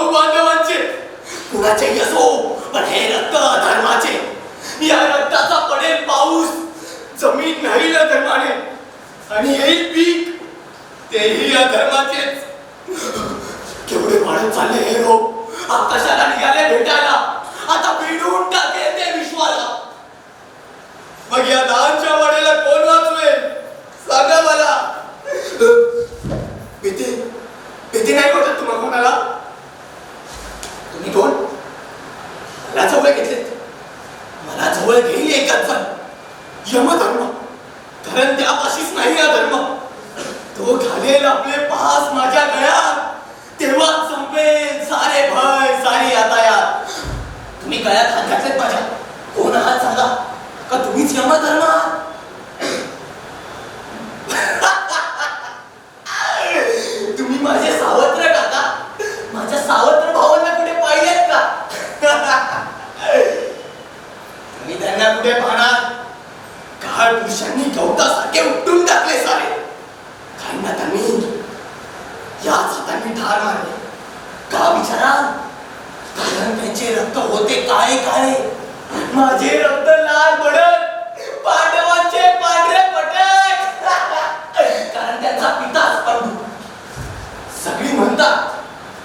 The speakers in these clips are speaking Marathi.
भाऊ बांधवांचे कुणाचेही असो पण हे रक्त धर्माचे. या रक्ताचा पडेल पाऊस. जमीन नाही ना धर्माने. आणि येईल पीक. तेही या धर्माचेच. केवढे वाढत चालले हे रोग. आकाशाला निघाले भेट आता भिडून टाकेल ते विश्वाला मग या लहानच्या वाड्याला कोण वाचवेल सांगा मला भीती भीती नाही वाटत तुम्हाला कोणाला तुम्ही कोण मला जवळ घेतलेत मला जवळ घेईल एकच जण यमधर्म कारण त्यापाशीच नाही हा धर्म. तो घालेल आपले पास माझ्या गळ्यात. तेव्हा संपेल सारे भय सारी यातायात. तुम्ही गळ्यात हात घातलेत माझ्या. कोण आहात सांगा का तुम्हीच यमधर्म आहात तुम्ही माझे सावत्र काका. माझ्या सावत्र भावांना कुठे पाहिलेत का? तुम्ही त्यांना कुठे पाहणार? काळ पुरुषांनी गवतासारखे उपटून टाकले सारे काहींना त्यांनी याच हातांनी ठार मारले का विचारा कारण त्यांचे रक्त होते काळे काळे माझे रक्त लाल पडत पांडवांचे पांढरे पटक कारण त्यांचा पिताच पांडू सगळी म्हणतात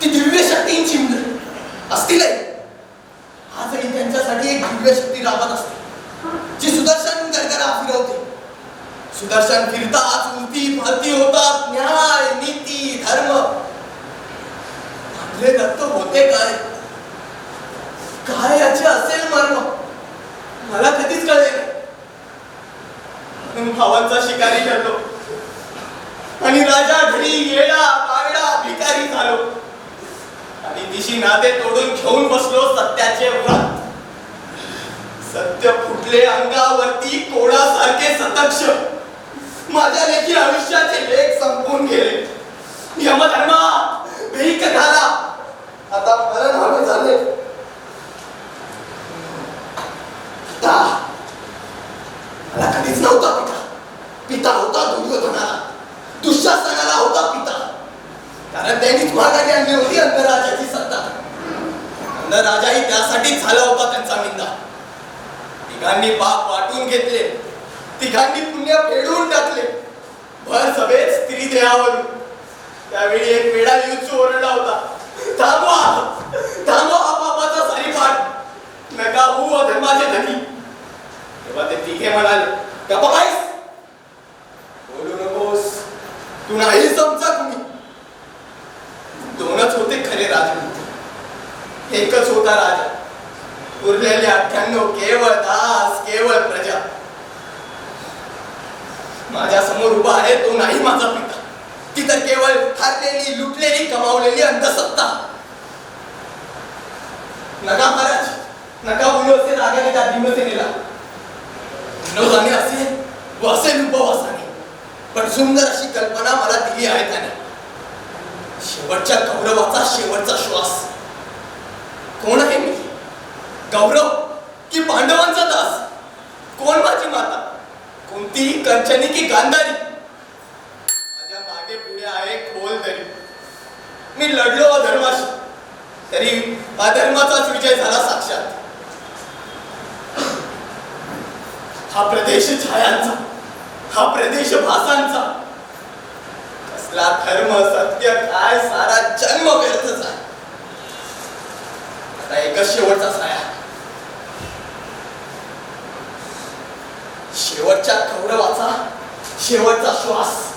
ती दिव्य शक्तींची मुलं असतील आजही त्यांच्यासाठी एक दिव्य शक्ती राबत असते जी सुद्धा सुदर्शन फिरतात उलती भरती होतात न्याय नीती धर्म. आपले रक्त होते काय? काय याचे असेल मर्म? मला कधीच कळेल भावांचा शिकारी ठरलो. आणि राजा घरी येडा बागडा भिकारी झालो. आणि दिशी नाते तोडून घेऊन बसलो सत्याचे व्रत. सत्य फुटले अंगावरती कोणासारखे सतक्ष. माझ्या लेखी आयुष्याचे लेख संपून गेले. यमधर्मा भीक झाला आता मरण हवे झाले मला कधीच नव्हता पिता. पिता होता दुर्योधनाला. दुःशासनाला होता पिता. कारण त्यांनीच माघारी आणली होती अंतराजाची सत्ता. अंतराजाही त्यासाठीच झाला होता त्यांचा निंदा. तिघांनी पाप वाटून घेतले. तिघांनी पुण्य फेडून टाकले. भर सभेत स्त्री देहावरून. त्यावेळी एक वेडा युद्ध ओरडला होता. थांबवा थांबवा हा पापाचा सारीपाठ. नका हू अधर्माचे धनी. तेव्हा ते तिघे म्हणाले का बोलू नकोस. तू नाही समजा कुणी. दोनच होते खरे राजपूत एकच होता राजा. उरलेले अठ्ठ्याण्णव केवळ दास केवळ प्रजा. माझ्यासमोर उभा आहे तो नाही माझा पिता. ती तर केवळ हरलेली लुटलेली कमावलेली अंधसत्ता. नका महाराज नका बोलू असे रागाने त्या भीमसेनेला. विनोदाने असे व असे उपवासाने पण सुंदर अशी कल्पना मला दिली आहे त्याने. शेवटच्या गौरवाचा शेवटचा श्वास. कोण आहे मी? गौरव की पांडवांचा दास? कोण माझी माता? कोणतीही कंचनी की गांधारी. माझ्या मागे पुढे आहे खोल दरी. मी लढलो अधर्माशी. तरी अधर्माचाच विजय झाला साक्षात. हा प्रदेश छायांचा. हा प्रदेश भासांचा. कसला धर्म सत्य काय सारा जन्म व्यर्थच आहे आता एकच शेवटचा शेवटचा श्वास.